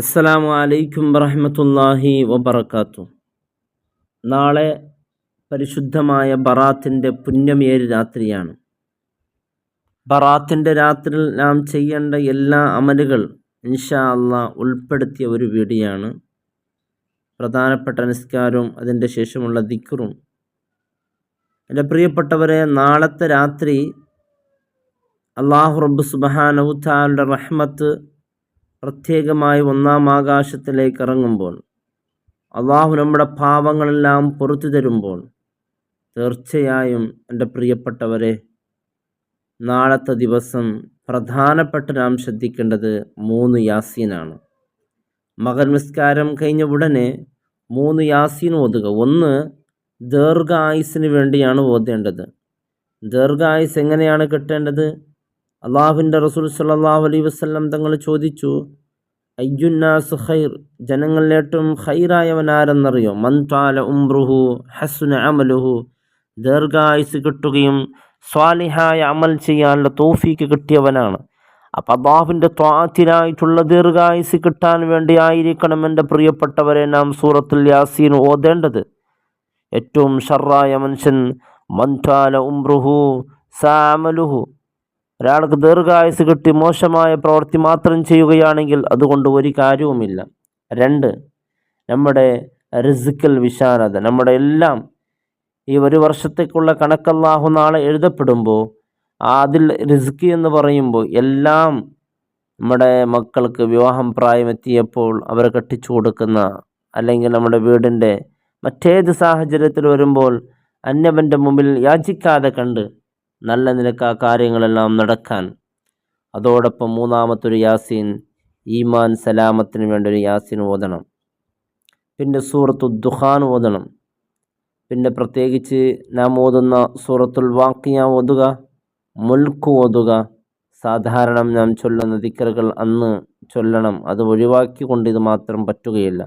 അസ്സലാമു അലൈക്കും വറഹമത്തല്ലാഹി വബർക്കാത്തു നാളെ പരിശുദ്ധമായ ബറാത്തിന്റെ പുണ്യമേര് രാത്രിയാണ്. ബറാത്തിന്റെ രാത്രിയിൽ നാം ചെയ്യേണ്ട എല്ലാ അമലുകൾ ഇൻഷാ അള്ളാ ഉൾപ്പെടുത്തിയ ഒരു വീടിയാണ് പ്രധാനപ്പെട്ട നിസ്കാരവും അതിന്റെ ശേഷമുള്ള ദിക്കറും എന്റെ പ്രിയപ്പെട്ടവരെ നാളത്തെ രാത്രി അള്ളാഹു റബ്ബ് സുബാനവുത്താലുടെ താലുടെ റഹ്മത്ത് പ്രത്യേകമായി ഒന്നാം ആകാശത്തിലേക്ക് ഇറങ്ങുമ്പോൾ അള്ളാഹു നമ്മുടെ പാവങ്ങളെല്ലാം പുറത്തു തരുമ്പോൾ തീർച്ചയായും എന്റെ പ്രിയപ്പെട്ടവരെ നാളത്തെ ദിവസം പ്രധാനപ്പെട്ട നാം ശ്രദ്ധിക്കേണ്ടത് മൂന്ന് യാസീനാണ്. മകൻ നിസ്കാരം കഴിഞ്ഞ ഉടനെ മൂന്ന് യാസീൻ ഓതുക. ഒന്ന് ദീർഘായുസിന് വേണ്ടിയാണ് ഓതേണ്ടത്. ദീർഘായുസ് എങ്ങനെയാണ് കിട്ടേണ്ടത്? അള്ളാഹുവിന്റെ റസൂൽ സല്ലാഹു അലൈ വസ്ലം തങ്ങൾ ചോദിച്ചു അയ്യുന്നാസ് ഖൈർ? ജനങ്ങളിൽ ഏറ്റവും ഖൈറായവനാരെന്നറിയോ? മന്താല ഉംറുഹു ഹസുന അമലുഹു. ദീർഘായുസ് കിട്ടുകയും സ്വാലിഹായ അമൽ ചെയ്യാനുള്ള തോഫീക്ക് കിട്ടിയവനാണ്. അപ്പം അള്ളാഹുവിന്റെ ത്വാത്തിനായിട്ടുള്ള ദീർഘായുസ് കിട്ടാൻ വേണ്ടി ആയിരിക്കണം എന്റെ പ്രിയപ്പെട്ടവരെ നാം സൂറത്തുൽ യാസീൻ ഓതേണ്ടത്. ഏറ്റവും ഷറായ മനുഷ്യൻ മന്താല ഉംറുഹു സാമലുഹു ഒരാൾക്ക് ദീർഘായുസ് കിട്ടി മോശമായ പ്രവൃത്തി മാത്രം ചെയ്യുകയാണെങ്കിൽ അതുകൊണ്ട് ഒരു കാര്യവുമില്ല. രണ്ട് നമ്മുടെ റിസിക്കൽ വിശാലത. നമ്മുടെ എല്ലാം ഈ ഒരു വർഷത്തേക്കുള്ള കണക്കല്ലാഹു നാളെ എഴുതപ്പെടുമ്പോൾ അതിൽ റിസ്ക് എന്ന് പറയുമ്പോൾ എല്ലാം നമ്മുടെ മക്കൾക്ക് വിവാഹം പ്രായമെത്തിയപ്പോൾ അവർ കെട്ടിച്ചു കൊടുക്കുന്ന അല്ലെങ്കിൽ നമ്മുടെ വീടിന്റെ മറ്റേത് സാഹചര്യത്തിൽ വരുമ്പോൾ അന്യവന്റെ മുമ്പിൽ യാചിക്കാതെ കണ്ട് നല്ല നിലയ്ക്ക് ആ കാര്യങ്ങളെല്ലാം നടക്കാൻ. അതോടൊപ്പം മൂന്നാമത്തൊരു യാസീൻ ഈമാൻ സലാമത്തിന് വേണ്ടി ഒരു യാസീൻ ഓതണം. പിന്നെ സൂറത്തു ദുഹാൻ ഓതണം. പിന്നെ പ്രത്യേകിച്ച് നാം ഓതുന്ന സൂറത്തുൽ വാക്കിയ ഓതുക മുൽക്ക് ഓതുക. സാധാരണ നാം ചൊല്ലുന്ന ദിക്കറുകൾ അന്ന് ചൊല്ലണം. അത് ഒഴിവാക്കി കൊണ്ട് ഇത് മാത്രം പറ്റുകയില്ല.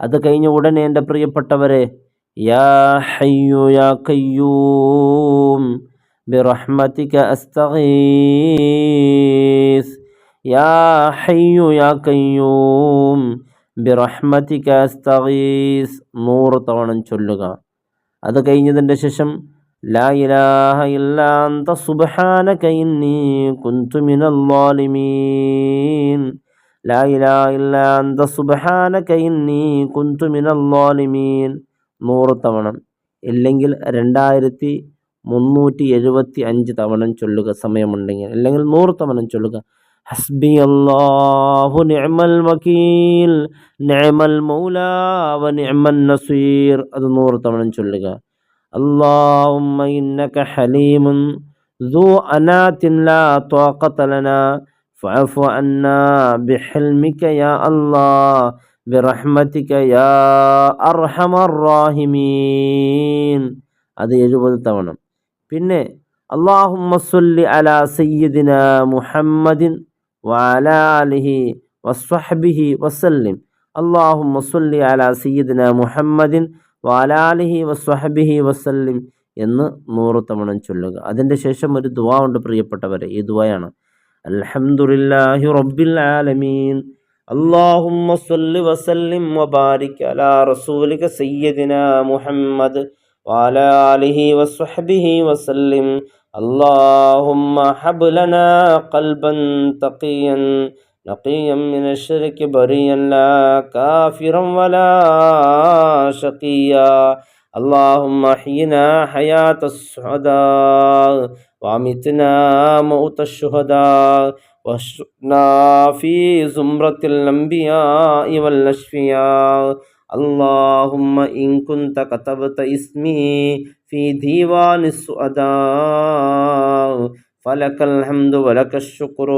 അത് കഴിഞ്ഞ ഉടനെ എന്റെ പ്രിയപ്പെട്ടവരെ യാ ഹയ്യു യാ കയ്യൂം برحمتك أستغيث يا حي يا قيوم برحمتك أستغيث നൂറ് തവണ ചൊല്ലുക അത് കഴിഞ്ഞതിൻ്റെ ശേഷം ലാ ഇലാഹ ഇല്ലാ അന്ത സുബ്ഹാനക ഇന്നി കുന്തു മിനൽ ളാലിമീൻ ലാ ഇലാഹ ഇല്ലാ അന്ത സുബ്ഹാനക ഇന്നി കുന്തു മിനൽ ളാലിമീൻ നൂറ് തവണ ഇല്ലെങ്കിൽ രണ്ടായിരത്തി മുന്നൂറ്റി എഴുപത്തി അഞ്ച് തവണ ചൊല്ലുക സമയമുണ്ടെങ്കിൽ അല്ലെങ്കിൽ നൂറ് തവണ ചൊല്ലുക ഹസ്ബി അല്ലാഹു നിഅമൽ വക്കീൽ നിഅമൽ മൗലാ വ നിഅമൻ നസീർ അത് നൂറ് തവണ ചൊല്ലുക اللهم إنك حليم ذو أنات لا طاقة لنا فاعف عنا بحلمك يا الله برحمتك يا أرحم الراحمين അത് എഴുപത് തവണ പിന്നെ അള്ളാഹുമ്മസ്വല്ലി അലാ സയ്യിദിന മുഹമ്മദിൻ വലാലിഹി വസ്വഹബിഹി വസല്ലിം. അള്ളാഹുമ്മസ്വല്ലി അലാ സയ്യിദിന മുഹമ്മദിൻ വലാലിഹി വസ്വഹബിഹി വസല്ലിം എന്ന് നൂറ് തവണ ചൊല്ലുക. അതിന്റെ ശേഷം ഒരു ദുവാ ഉണ്ട് പ്രിയപ്പെട്ടവരെ. ഈ ദുവയാണ് അൽഹംദുലില്ലാഹി റബ്ബിൽ ആലമീൻ. അള്ളാഹുമ്മ വസല്ലിം വബാരിക് അലാ റസൂലിക സയ്യദിന മുഹമ്മദ് وعلى آله وصحبه وسلم. اللهم حب لنا قلبا تقيا نقيا من الشرك بريا لا كافرا ولا شقيا. اللهم احينا حياة السعداء وامتنا موت الشهداء. واشرنا في زمرة الأنبياء والأشفياء. اللهم إن كنت كتبت اسمي في ديوان السعداء فلك الحمد ولك الشكر.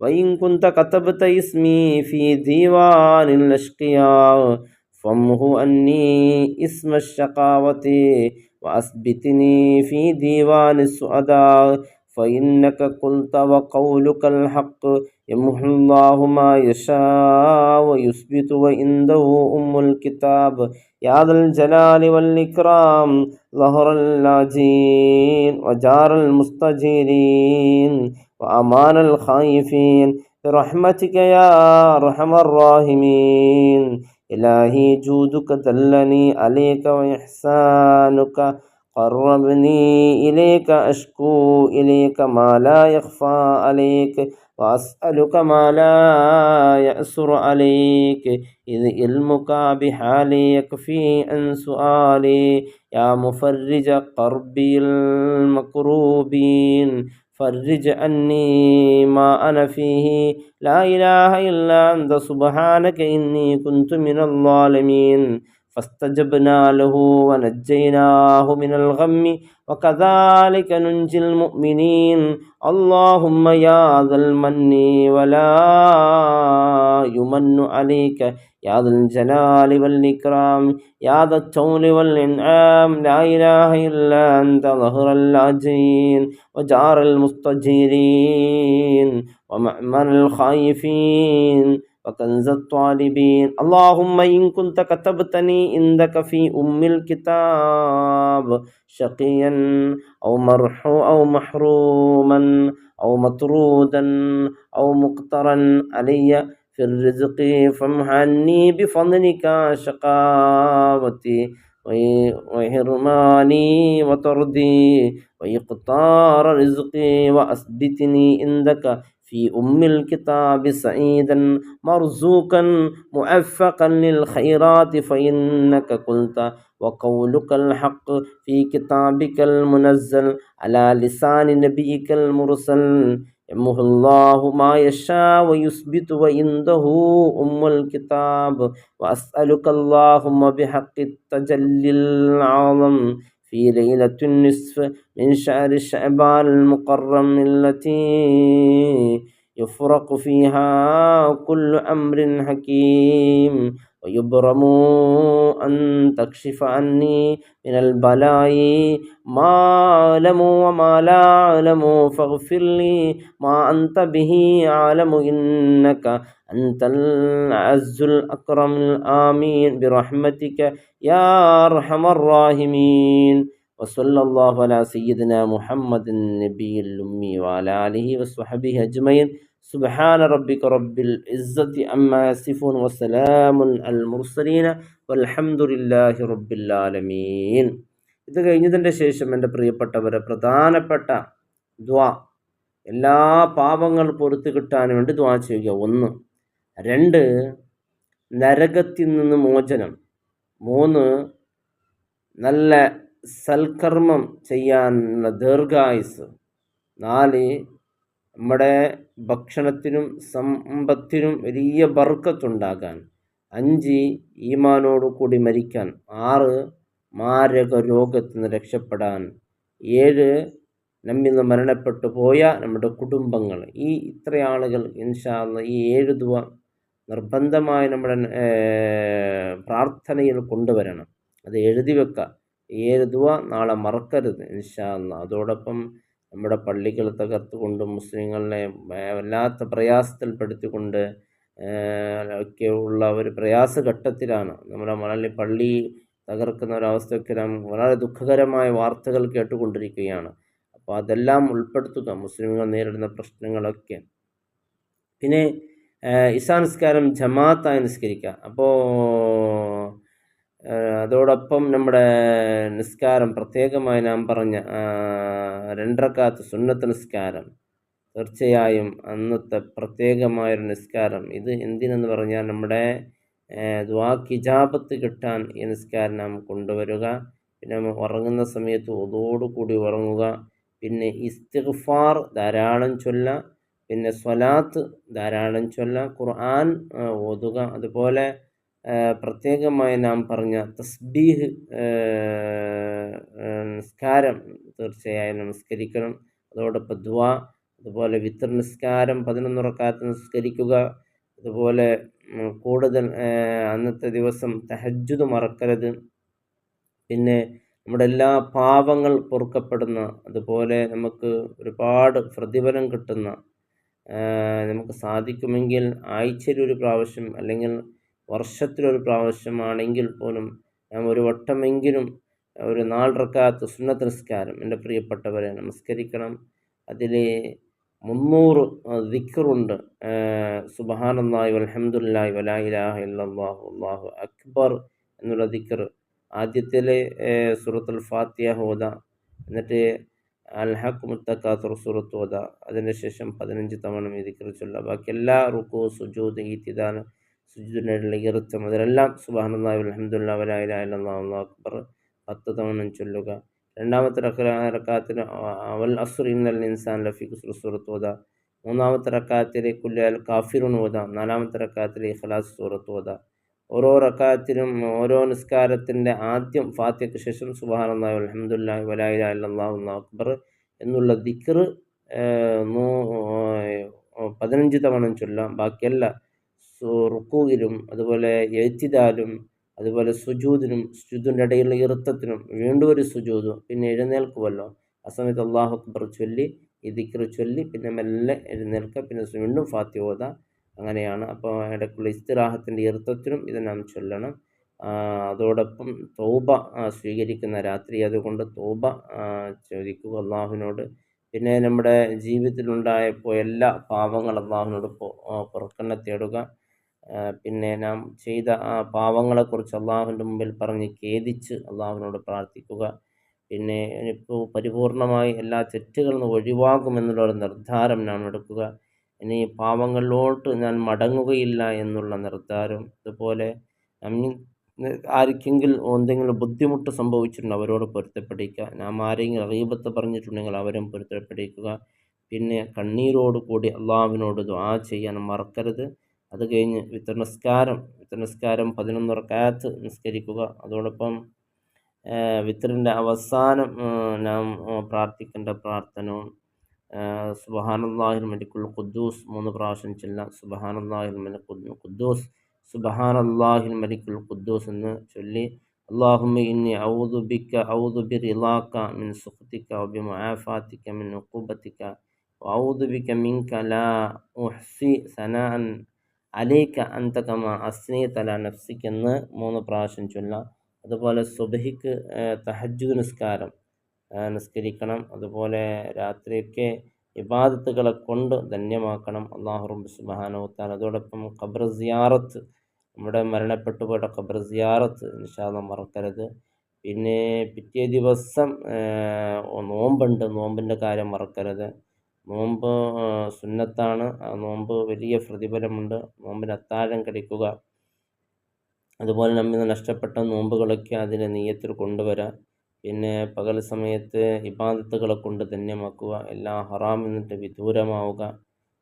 وإن كنت كتبت اسمي في ديوان الأشقياء فامه أني اسم الشقاوة وأثبتني في ديوان السعداء فإنك قلت وقولك الحق يمحو الله ما يشاء ويثبت وعنده أم الكتاب. يا ذا الجلال والإكرام ظهر اللاجين وجار المستجيرين وأمان الخائفين. برحمتك يا أرحم الراحمين. إلهي جودك دلني عليك وإحسانك. قربني إليك أشكو إليك ما لا يخفى عليك. وأسألك ما لا يأسر عليك إذ علمك بحالي يكفي عن سؤالي يا مفرج قربي المكروبين فرج عني ما أنا فيه لا إله إلا أنت سبحانك إني كنت من الظالمين فاستجبنا له ونجيناه من الغم وكذلك ننجي المؤمنين اللهم يا ذا المن ولا يمن عليك يا ذا الجلال والإكرام يا ذا الطول والإنعام لا إله إلا أنت ظهر اللاجئين وجار المستجيرين ومأمن الخائفين وكنز الطالبين اللهم إن كنت كتبتني عندك في أم الكتاب شقيا أو مرحو أو محروما أو مطرودا أو مقترا علي في الرزق فامحني بفضلك شقاوتي وحرماني وطردي وإقطار رزقي وأثبتني عندك في أم الكتاب سعيدا مرزوقا موفقا للخيرات فإنك قلت وقولك الحق في كتابك المنزل على لسان نبيك المرسل يمه الله ما يشاء ويثبت وعنده أم الكتاب وأسألك اللهم بحق التجلي العظم في ليلة النصف من شهر شعبان المقرم التي يفرق فيها كل أمر حكيم ويبرم أن تكشف عني من البلاء ما أعلم وما لا أعلم فاغفر لي ما أنت به أعلم إنك أنت العز الأكرم الآمين برحمتك يا أرحم الراحمين وصلى الله على سيدنا محمد النبي الأمي وعلى آله وصحبه أجمعين سبحان ربك رب العزة أما يصفون وسلام المرسلين والحمد لله رب العالمين ഇത് കഴിഞ്ഞതിൻ്റെ ശേഷം എൻ്റെ പ്രിയപ്പെട്ടവരെ പ്രധാനപ്പെട്ട ദ്വാ എല്ലാ പാപങ്ങൾ പൊറത്തു കിട്ടാൻ വേണ്ടി ദ്വാ ചെയ്യുക ഒന്ന് രണ്ട് നരകത്തിൽ നിന്ന് മോചനം മൂന്ന് നല്ല സൽക്കർമ്മം ചെയ്യാനുള്ള ദീർഘായുസ് നാല് നമ്മുടെ ഭക്ഷണത്തിനും സമ്പത്തിനും വലിയ ബർക്കത്തുണ്ടാകാൻ. അഞ്ച് ഈമാനോട് കൂടി മരിക്കാൻ. ആറ് മാരക രോഗത്തിൽ നിന്ന് രക്ഷപ്പെടാൻ. ഏഴ് നമ്മിൽ നിന്ന് മരണപ്പെട്ടു പോയ നമ്മുടെ കുടുംബങ്ങൾ. ഈ ഇത്ര ആളുകൾ ഇൻഷാല്ല ഈ ഏഴ് ദുവ നിർബന്ധമായി നമ്മുടെ പ്രാർത്ഥനയിൽ കൊണ്ടുവരണം. അത് എഴുതി വെക്കുക ഏഴ് ദുവ നാളെ മറക്കരുത് ഇൻഷാല്ല അതോടൊപ്പം നമ്മുടെ പള്ളികൾ തകർത്തുകൊണ്ട് മുസ്ലിങ്ങളെ വല്ലാത്ത പ്രയാസത്തിൽപ്പെടുത്തിക്കൊണ്ട് ഒക്കെയുള്ള ഒരു പ്രയാസഘട്ടത്തിലാണ്. നമ്മുടെ മലയാളി പള്ളി തകർക്കുന്ന ഒരവസ്ഥയൊക്കെ നാം വളരെ ദുഃഖകരമായ വാർത്തകൾ കേട്ടുകൊണ്ടിരിക്കുകയാണ്. അപ്പോൾ അതെല്ലാം ഉൾപ്പെടുത്തുക മുസ്ലിങ്ങൾ നേരിടുന്ന പ്രശ്നങ്ങളൊക്കെ. പിന്നെ ഇശാ നിസ്കാരം ജമാഅത്തായി നിസ്കരിക്കുക. അപ്പോൾ അതോടൊപ്പം നമ്മുടെ നിസ്കാരം പ്രത്യേകമായി നാം പറഞ്ഞ രണ്ടരക്കാത്ത് സുന്നത്ത് നിസ്കാരം. തീർച്ചയായും അന്നത്തെ പ്രത്യേകമായൊരു നിസ്കാരം. ഇത് എന്തിനെന്ന് പറഞ്ഞാൽ നമ്മുടെ ദ്വാക്കിജാപത്ത് കിട്ടാൻ ഈ നിസ്കാരം നാം കൊണ്ടുവരിക. പിന്നെ ഉറങ്ങുന്ന സമയത്ത് ഒതോടുകൂടി ഉറങ്ങുക. പിന്നെ ഇസ്തിഗ്ഫാർ ധാരാളം ചൊല്ല. പിന്നെ സ്വലാത്ത് ധാരാളം ചൊല്ല. ഖുർആൻ ഓതുക. അതുപോലെ പ്രത്യേകമായി നാം പറഞ്ഞ തസ്ബീഹ് നിസ്കാരം തീർച്ചയായും നമസ്കരിക്കണം. അതോടൊപ്പം ദ്വാ അതുപോലെ വിത്ര നിസ്കാരം പതിനൊന്ന് റക്കാത്ത് നിസ്കരിക്കുക. അതുപോലെ കൂടുതൽ അന്നത്തെ ദിവസം തഹജ്ജുദ് മറക്കരുത്. പിന്നെ നമ്മുടെ എല്ലാ പാവങ്ങൾ പൊറുക്കപ്പെടുന്ന അതുപോലെ നമുക്ക് ഒരുപാട് പ്രതിഫലം കിട്ടുന്ന നമുക്ക് സാധിക്കുമെങ്കിൽ ആഴ്ചയിൽ ഒരു പ്രാവശ്യം അല്ലെങ്കിൽ വർഷത്തിലൊരു പ്രാവശ്യമാണെങ്കിൽ പോലും ഞാൻ ഒരു വട്ടമെങ്കിലും ഒരു നാല് റക്കാത്ത് സുന്നത്ത് നിസ്കാരം. എന്റെ പ്രിയപ്പെട്ടവരെ നമസ്കരിക്കണം. അതിൽ മുന്നൂറ് ദിക്കറുണ്ട് സുബഹാനല്ലാഹി വൽഹംദുലില്ലാഹി വലാ ഇലാഹ ഇല്ലല്ലാഹു അല്ലാഹു അക്ബർ എന്നുള്ള ദിക്കർ ആദ്യത്തിലെ സൂറത്തുൽ ഫാത്തിയ ഹോദ എന്നിട്ട് അൽഹഖ് മുത്തക്കാത്തുർ സൂറത്ത് ഓത. അതിന് ശേഷം പതിനഞ്ച് തവണ ഈ ദിക്കർ ചൊല്ല ബാക്കി എല്ലാ റുക്കു സുജൂദ് ഈത്തിദാൻ സുജൂദിനുള്ള ഇറുത്തം അതിലെല്ലാം സുബഹാനല്ലാഹി വൽഹംദുലില്ലാഹി വലാ ഇലാഹ ഇല്ലല്ലാഹു അക്ബർ. പത്ത് തവണ ചൊല്ലുക. രണ്ടാമത്തെ റക്കാത്തിന് അവൽ അസുർ ഇന്നൽ ഇൻസാൻ ലഫി ഖുസ്ർ ഓത. മൂന്നാമത്തെ റക്കാത്തിലെ കുല്യാൽ കാഫിറുൻ ഓത. നാലാമത്തെ റക്കാത്തിലെ ഇഖ്ലാസ് സൂറത്ത് ഓത. ഓരോ റക്കാത്തിനും ഓരോ നിസ്കാരത്തിന്റെ ആദ്യം ഫാത്തിയക്ക് ശേഷം സുബാനല്ലാഹു അലഹമുല്ലാഹി വലായില അല്ലാഹു അക്ബർ എന്നുള്ള ദിക്ർ പതിനഞ്ച് തവണ ചൊല്ലാം. ബാക്കിയല്ല റുക്കൂയിലും അതുപോലെ എഴുത്തിദാലും അതുപോലെ സുജൂദിനും സുജൂദിന്റെ ഇടയിലുള്ള ഇറുത്തത്തിനും വീണ്ടും ഒരു സുജൂദും പിന്നെ എഴുന്നേൽക്കുമല്ലോ. ആ സമയത്ത് അള്ളാഹു അക്ബർ ചൊല്ലി ഈ ദിക്ർ ചൊല്ലി പിന്നെ മെല്ലെ എഴുന്നേൽക്കുക. പിന്നെ വീണ്ടും ഫാത്തി ഓത. അങ്ങനെയാണ്. അപ്പോൾ ഇടയ്ക്കുള്ള ഇസ്തിറാഹത്തിന്റെ ഇറുത്തത്തിനും ഇത് നാം ചൊല്ലണം. അതോടൊപ്പം തോബ സ്വീകരിക്കുന്ന രാത്രി അതുകൊണ്ട് തോബ ചോദിക്കുക അള്ളാഹുവിനോട് പിന്നെ നമ്മുടെ ജീവിതത്തിലുണ്ടായപ്പോൾ എല്ലാ പാവങ്ങൾ അള്ളാഹുവിനോട് പുറക്കണ്ണ തേടുക. പിന്നെ നാം ചെയ്ത ആ പാവങ്ങളെക്കുറിച്ച് അള്ളാഹുവിന്റെ മുമ്പിൽ പറഞ്ഞ് ഖേദിച്ച് അള്ളാഹുവിനോട് പ്രാർത്ഥിക്കുക. പിന്നെ ഇപ്പോൾ പരിപൂർണമായി എല്ലാ തെറ്റുകളും നിന്ന് ഒരു നിർദ്ധാരം നാം എടുക്കുക. ഇനി പാവങ്ങളിലോട്ട് ഞാൻ മടങ്ങുകയില്ല എന്നുള്ള നിർദ്ധാരം അതുപോലെ ആർക്കെങ്കിലും എന്തെങ്കിലും ബുദ്ധിമുട്ട് സംഭവിച്ചിട്ടുണ്ടോ അവരോട് പൊരുത്തപ്പെടിക്കുക. നാം ആരെങ്കിലും അറിയബത്ത് പറഞ്ഞിട്ടുണ്ടെങ്കിൽ അവരും പൊരുത്തപ്പെടിക്കുക. പിന്നെ കണ്ണീരോട് കൂടി അള്ളാഹുവിനോട് ദുആ ചെയ്യാൻ മറക്കരുത്. അത് കഴിഞ്ഞ് വിത്തർ നിസ്കാരം വിത്തർ നിസ്കാരം പതിനൊന്ന് റക്കാത്ത് നിസ്കരിക്കുക അതോടൊപ്പം വിത്തറിൻ്റെ അവസാനം നാം പ്രാർത്ഥിക്കേണ്ട പ്രാർത്ഥനവും സുബഹാനല്ലാഹിൽ മലിക്കുൽ ഖുദ്ദൂസ് മൂന്ന് പ്രാവശ്യം ചെല്ലാം സുബഹാനല്ലാഹിൽ മലിക്കുൽ ഖുദ്ദൂസ് സുബഹാനല്ലാഹിൽ മലിക്കുൽ ഖുദ്ദൂസ് എന്ന് ചൊല്ലി اللهم إني أعوذ بك أعوذ برضاك من سخطك وبمعافاتك من عقوبتك وأعوذ بك منك لا أحصي ثناء അലൈക്ക അന്തകമ അസ്നീ തല നഫ്സിക്ക് എന്ന് മൂന്ന് പ്രാവശ്യം ചൊല്ലാം. അതുപോലെ സുബഹിക്ക് തഹജു നിസ്കാരം നിസ്കരിക്കണം. അതുപോലെ രാത്രിയൊക്കെ ഇബാദത്തുകളെ കൊണ്ട് ധന്യമാക്കണം. അള്ളാഹു റബ്ബ് സുബാനോത്താൻ അതോടൊപ്പം ഖബർ സിയാറത്ത് നമ്മുടെ മരണപ്പെട്ടു പോയ ഖബർ സിയാറത്ത് നിഷാദം മറക്കരുത്. പിന്നെ പിറ്റേ ദിവസം നോമ്പുണ്ട്. നോമ്പിന്റെ കാര്യം മറക്കരുത്. നോമ്പ് സുന്നത്താണ്. ആ നോമ്പ് വലിയ പ്രതിഫലമുണ്ട്. നോമ്പിന് അത്താഴം കഴിക്കുക. അതുപോലെ നമ്മൾ നഷ്ടപ്പെട്ട നോമ്പുകളൊക്കെ അതിനെ നീയത്തിൽ കൊണ്ടുവരാം. പിന്നെ പകൽ സമയത്ത് ഇബാദത്തുകളെ കൊണ്ട് ധന്യമാക്കുക. എല്ലാ ഹറാമിൽ നിന്നിട്ട് വിദൂരമാവുക.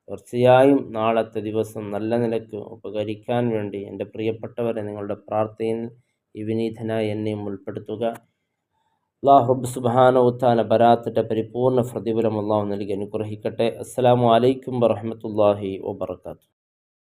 തീർച്ചയായും നാളത്തെ ദിവസം നല്ല നിലയ്ക്ക് ഉപകരിക്കാൻ വേണ്ടി എന്റെ പ്രിയപ്പെട്ടവരെ നിങ്ങളുടെ പ്രാർത്ഥനയിൽ വിനീതനായി എന്നെയും ഉൾപ്പെടുത്തുക. അള്ളാഹു റബ്ബ് സുബാന ഉത്താന ബരാത്തിന്റെ പരിപൂർണ പ്രതിഫലം അള്ളാഹു നൽകി അനുഗ്രഹിക്കട്ടെ. അസ്സാം വലൈക്കും വറഹമത്തല്ലാഹി വാബർക്കാത്തു